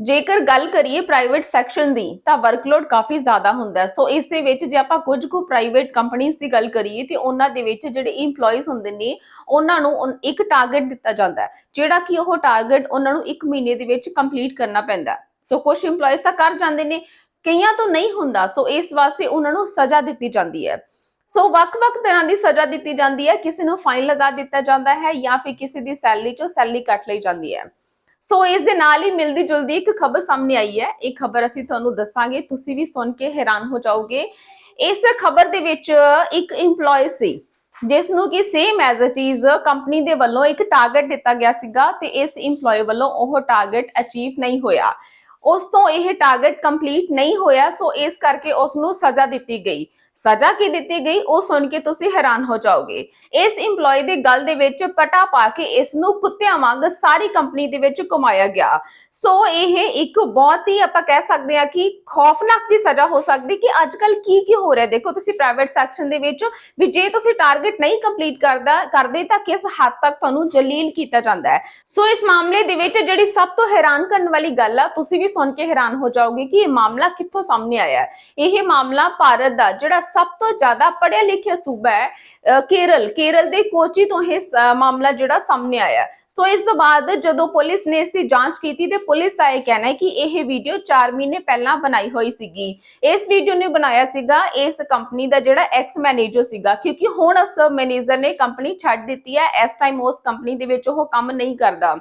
ਜੇਕਰ ਗੱਲ ਕਰੀਏ ਪ੍ਰਾਈਵੇਟ ਸੈਕਸ਼ਨ ਦੀ, ਤਾਂ ਵਰਕਲੋਡ ਕਾਫੀ ਜ਼ਿਆਦਾ ਹੁੰਦਾ ਸੋ ਇਸ ਦੇ ਵਿੱਚ ਜੇ ਆਪਾਂ ਕੁਝ ਕੁ ਪ੍ਰਾਈਵੇਟ ਕੰਪਨੀਆਂ ਦੀ ਗੱਲ ਕਰੀਏ, ਤੇ ਉਹਨਾਂ ਦੇ ਵਿੱਚ ਜਿਹੜੇ EMPLOYEES ਹੁੰਦੇ ਨੇ, ਉਹਨਾਂ ਨੂੰ ਇੱਕ ਟਾਰਗੇਟ ਦਿੱਤਾ ਜਾਂਦਾ ਹੈ, ਜਿਹੜਾ ਕਿ ਉਹ ਟਾਰਗੇਟ ਉਹਨਾਂ ਨੂੰ 1 ਮਹੀਨੇ ਦੇ ਵਿੱਚ ਕੰਪਲੀਟ ਕਰਨਾ ਪੈਂਦਾ ਸੋ ਕੁਝ EMPLOYEES ਤਾਂ ਕਰ ਜਾਂਦੇ ਨੇ, ਕਈਆਂ ਤੋਂ ਨਹੀਂ ਹੁੰਦਾ। ਸੋ ਇਸ ਵਾਸਤੇ ਉਹਨਾਂ ਨੂੰ ਸਜ਼ਾ ਦਿੱਤੀ ਜਾਂਦੀ ਹੈ। ਸੋ ਵੱਖ-ਵੱਖ ਤਰ੍ਹਾਂ ਦੀ ਸਜ਼ਾ ਦਿੱਤੀ ਜਾਂਦੀ ਹੈ, ਕਿਸੇ ਨੂੰ ਫਾਈਨ ਲਗਾ ਦਿੱਤਾ ਜਾਂਦਾ ਹੈ ਜਾਂ ਫਿਰ ਕਿਸੇ ਦੀ ਸੈਲਰੀ ਚੋਂ ਸੈਲਰੀ ਕੱਟ ਲਈ ਜਾਂਦੀ ਹੈ। ਸੋ ਇਸ ਦੇ ਨਾਲ ਹੀ ਮਿਲਦੀ ਜੁਲਦੀ ਇੱਕ ਖਬਰ ਸਾਹਮਣੇ ਆਈ ਹੈ। ਇਹ ਖਬਰ ਅਸੀਂ ਤੁਹਾਨੂੰ ਦੱਸਾਂਗੇ। ਤੁਸੀਂ ਵੀ ਸੁਣ ਕੇ ਹੈਰਾਨ ਹੋ ਜਾਓਗੇ। ਇਸ ਖਬਰ ਦੇ ਵਿੱਚ ਇੱਕ EMPLOYE ਸੀ, ਜਿਸ ਨੂੰ ਕਿ same as it is company ਦੇ ਵੱਲੋਂ ਇੱਕ ਟਾਰਗੇਟ ਦਿੱਤਾ ਗਿਆ ਸੀਗਾ ਤੇ ਇਸ EMPLOYE ਵੱਲੋਂ ਉਹ ਟਾਰਗੇਟ ਅਚੀਵ ਨਹੀਂ ਹੋਇਆ। ਉਸ ਤੋਂ ਇਹ ਟਾਰਗੇਟ ਕੰਪਲੀਟ ਨਹੀਂ ਹੋਇਆ ਸੋ ਇਸ ਕਰਕੇ ਉਸ ਨੂੰ ਸਜ਼ਾ ਦਿੱਤੀ ਗਈ। ਸਜ਼ਾ ਕੀ ਦਿੱਤੀ ਗਈ ਉਹ ਸੁਣ ਕੇ ਤੁਸੀਂ ਹੈਰਾਨ ਹੋ ਜਾਓਗੇ। ਇਸ EMPLOYE ਦੇ ਗਲ ਦੇ ਵਿੱਚ ਪਟਾ ਪਾ ਕੇ ਇਸ ਨੂੰ ਕੁੱਤਿਆਂ ਵਾਂਗ ਸਾਰੀ ਕੰਪਨੀ ਦੇ ਵਿੱਚ ਘੁਮਾਇਆ ਗਿਆ। ਸੋ ਇਹ ਇੱਕ ਬਹੁਤ ਹੀ ਆਪਾਂ ਕਹਿ ਸਕਦੇ ਹਾਂ ਕਿ ਖੌਫਨਾਕ ਦੀ ਸਜ਼ਾ ਹੋ ਸਕਦੀ ਕਿ ਅੱਜ ਕੱਲ ਕੀ ਕੀ ਹੋ ਰਿਹਾ। ਦੇਖੋ ਤੁਸੀਂ ਪ੍ਰਾਈਵੇਟ ਸੈਕਸ਼ਨ ਦੇ ਵਿੱਚ ਵੀ ਜੇ ਤੁਸੀਂ ਟਾਰਗੇਟ ਨਹੀਂ ਕੰਪਲੀਟ ਕਰਦਾ, ਕਰਦੇ ਤਾਂ ਕਿਸ ਹੱਦ ਤੱਕ ਤੁਹਾਨੂੰ ਜਲੀਲ ਕੀਤਾ ਜਾਂਦਾ ਹੈ। ਸੋ ਇਸ ਮਾਮਲੇ ਦੇ ਵਿੱਚ ਜਿਹੜੀ ਸਭ ਤੋਂ ਹੈਰਾਨ ਕਰਨ ਵਾਲੀ ਗੱਲ ਆ, ਤੁਸੀਂ ਵੀ ਸੁਣ ਕੇ ਹੈਰਾਨ ਹੋ ਜਾਓਗੇ ਕਿ ਇਹ ਮਾਮਲਾ ਕਿੱਥੋਂ ਸਾਹਮਣੇ ਆਇਆ ਹੈ। ਇਹ ਮਾਮਲਾ ਭਾਰਤ ਦਾ ਜਿਹੜਾ ਸਭ ਤੋਂ ਜ਼ਿਆਦਾ ਪੜ੍ਹਿਆ ਲਿਖਿਆ ਸੂਬਾ ਹੈ, ਅਹ ਕੇਰਲ। ਕੇਰਲ ਦੇ ਕੋਚੀ ਤੋਂ ਇਹ ਮਾਮਲਾ ਜਿਹੜਾ ਸਾਹਮਣੇ ਆਇਆ। ਸੋ ਇਸ ਤੋਂ ਬਾਅਦ ਜਦੋਂ ਪੁਲਿਸ ਨੇ ਇਸ ਦੀ ਜਾਂਚ ਕੀਤੀ ਤੇ ਪੁਲਿਸ ਦਾ ਇਹ ਕਹਿਣਾ ਹੈ ਕਿ ਇਹ ਵੀਡੀਓ 4 ਮਹੀਨੇ ਪਹਿਲਾਂ ਬਣਾਈ ਹੋਈ ਸੀਗੀ। ਇਸ ਵੀਡੀਓ ਨੇ ਬਣਾਇਆ ਸੀਗਾ, ਇਸ ਕੰਪਨੀ ਦਾ ਜਿਹੜਾ ਐਕਸ ਮੈਨੇਜਰ ਸੀਗਾ, ਕਿਉਂਕਿ ਹੁਣ ਉਸ ਮੈਨੇਜਰ ਨੇ ਕੰਪਨੀ ਛੱਡ ਦਿੱਤੀ ਹੈ, ਇਸ ਟਾਈਮ ਉਸ ਕੰਪਨੀ ਦੇ ਵਿੱਚ ਉਹ ਕੰਮ ਨਹੀਂ ਕਰਦਾ।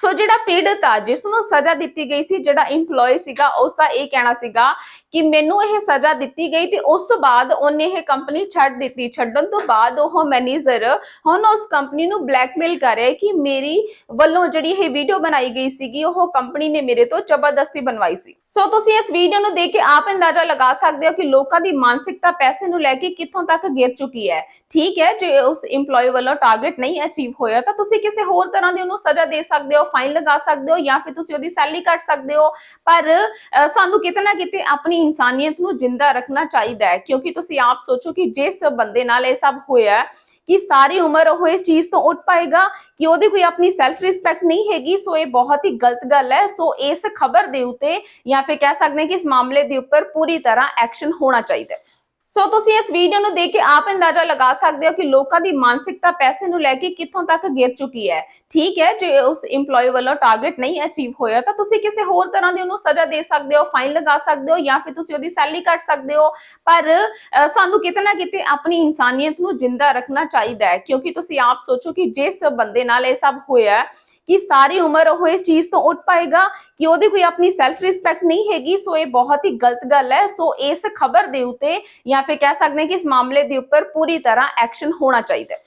ਸੋ ਜਿਹੜਾ ਪੀੜਤ ਆ, ਜਿਸ ਨੂੰ ਸਜ਼ਾ ਦਿੱਤੀ ਗਈ ਸੀ, ਜਿਹੜਾ EMPLOYE ਸੀਗਾ, ਉਸ ਦਾ ਇਹ ਕਹਿਣਾ ਸੀਗਾ ਕਿ ਮੈਨੂੰ ਇਹ ਸਜ਼ਾ ਦਿੱਤੀ ਗਈ ਤੇ ਉਸ ਤੋਂ ਬਾਅਦ ਉਹਨੇ ਇਹ ਕੰਪਨੀ ਛੱਡ ਦਿੱਤੀ। ਛੱਡਣ ਤੋਂ ਬਾਅਦ ਉਹ ਮੈਨੇਜਰ ਹੁਣ ਉਸ ਕੰਪਨੀ ਨੂੰ ਬਲੈਕਮੇਲ ਕਰ ਰਿਹਾ ਹੈ ਕਿ ਮੇਰੀ ਵੱਲੋਂ ਜਿਹੜੀ ਇਹ ਵੀਡੀਓ ਬਣਾਈ ਗਈ ਸੀਗੀ, ਉਹ ਕੰਪਨੀ ਨੇ ਮੇਰੇ ਤੋਂ ਜ਼ਬਰਦਸਤੀ ਬਣਵਾਈ ਸੀ। ਸੋ ਤੁਸੀਂ ਇਸ ਵੀਡੀਓ ਨੂੰ ਦੇਖ ਕੇ ਆਪ ਅੰਦਾਜ਼ਾ ਲਗਾ ਸਕਦੇ ਹੋ ਕਿ ਲੋਕਾਂ ਦੀ ਮਾਨਸਿਕਤਾ ਪੈਸੇ ਨੂੰ ਲੈ ਕੇ ਕਿੱਥੋਂ ਤੱਕ ਗਿਰ ਚੁੱਕੀ ਹੈ। ਠੀਕ ਹੈ, ਜੇ ਉਸ EMPLOYE ਵੱਲੋਂ ਟਾਰਗੇਟ ਨਹੀਂ ਅਚੀਵ ਹੋਇਆ, ਤਾਂ ਤੁਸੀਂ ਕਿਸੇ ਹੋਰ ਤਰ੍ਹਾਂ ਦੀ ਉਹਨੂੰ ਸਜ਼ਾ ਦੇ ਸਕਦੇ ਹੋ ਫਾਈਨ ਲਗਾ ਸਕਦੇ ਹੋ, ਜਾਂ ਫਿਰ ਤੁਸੀਂ ਉਹਦੀ ਸੈਲਰੀ ਕੱਟ ਸਕਦੇ ਹੋ। ਪਰ ਸਾਨੂੰ ਕਿਤੇ ਨਾ ਕਿਤੇ ਆਪਣੀ ਇਨਸਾਨੀਅਤ ਨੂੰ ਜਿੰਦਾ ਰੱਖਣਾ ਚਾਹੀਦਾ ਹੈ, ਕਿਉਂਕਿ ਤੁਸੀਂ ਆਪ ਸੋਚੋ ਕਿ ਜਿਸ ਬੰਦੇ ਨਾਲ ਇਹ ਸਭ ਹੋਇਆ ਕਿ ਸਾਰੀ ਉਮਰ ਉਹ ਇਸ ਚੀਜ਼ ਤੋਂ ਉੱਠ ਪਾਏਗਾ ਕਿ ਉਹਦੀ ਕੋਈ ਆਪਣੀ ਸੈਲਫ ਰਿਸਪੈਕਟ ਨਹੀਂ ਹੈਗੀ ਸੋ ਇਹ ਬਹੁਤ ਹੀ ਗਲਤ ਗੱਲ ਹੈ ਸੋ ਇਸ ਖਬਰ ਦੇ ਉੱਤੇ ਜਾਂ ਫਿਰ ਕਹਿ ਸਕਦੇ ਹਾਂ ਕਿ ਇਸ ਮਾਮਲੇ ਦੇ ਉੱਪਰ ਪੂਰੀ ਤਰ੍ਹਾਂ ਐਕਸ਼ਨ ਹੋਣਾ ਚਾਹੀਦਾ ਹੈ ਸੋ ਤੁਸੀਂ ਇਸ ਵੀਡੀਓ ਨੂੰ ਦੇਖ ਕੇ ਆਪ ਅੰਦਾਜ਼ਾ ਲਗਾ ਸਕਦੇ ਹੋ ਕਿ ਲੋਕਾਂ ਦੀ ਮਾਨਸਿਕਤਾ ਪੈਸੇ ਨੂੰ ਲੈ ਕੇ ਕਿੱਥੋਂ ਤੱਕ ਗਿਰ ਚੁੱਕੀ ਹੈ। ਠੀਕ ਹੈ, ਜੇ ਉਸ EMPLOYE ਵੱਲੋਂ ਟਾਰਗੇਟ ਨਹੀਂ ਅਚੀਵ ਹੋਇਆ, ਤਾਂ ਤੁਸੀਂ ਕਿਸੇ ਹੋਰ ਤਰ੍ਹਾਂ ਦੀ ਉਹਨੂੰ ਸਜ਼ਾ ਦੇ ਸਕਦੇ ਹੋ ਫਾਈਨ ਲਗਾ ਸਕਦੇ ਹੋ ਜਾਂ ਫਿਰ ਤੁਸੀਂ ਉਹਦੀ ਸੈਲਰੀ ਕੱਟ ਸਕਦੇ ਹੋ। ਪਰ ਸਾਨੂੰ ਕਿਤੇ ਨਾ ਕਿਤੇ ਆਪਣੀ ਇਨਸਾਨੀਅਤ ਨੂੰ ਜਿੰਦਾ ਰੱਖਣਾ ਚਾਹੀਦਾ ਹੈ, ਕਿਉਂਕਿ ਤੁਸੀਂ ਆਪ ਸੋਚੋ ਕਿ ਜਿਸ ਬੰਦੇ ਨਾਲ ਇਹ ਸਭ ਹੋਇਆ ਕਿ ਸਾਰੀ ਉਮਰ ਉਹ ਇਸ ਚੀਜ਼ ਤੋਂ ਉੱਠ ਪਾਏਗਾ ਕਿ ਉਹਦੀ ਕੋਈ ਆਪਣੀ ਸੈਲਫ ਰਿਸਪੈਕਟ ਨਹੀਂ ਹੈਗੀ ਸੋ ਇਹ ਬਹੁਤ ਹੀ ਗਲਤ ਗੱਲ ਹੈ। ਸੋ ਇਸ ਖਬਰ ਦੇ ਉੱਤੇ ਜਾਂ ਫਿਰ ਕਹਿ ਸਕਦੇ ਹਾਂ ਕਿ ਇਸ ਮਾਮਲੇ ਦੇ ਉੱਪਰ ਪੂਰੀ ਤਰ੍ਹਾਂ ਐਕਸ਼ਨ ਹੋਣਾ ਚਾਹੀਦਾ ਹੈ।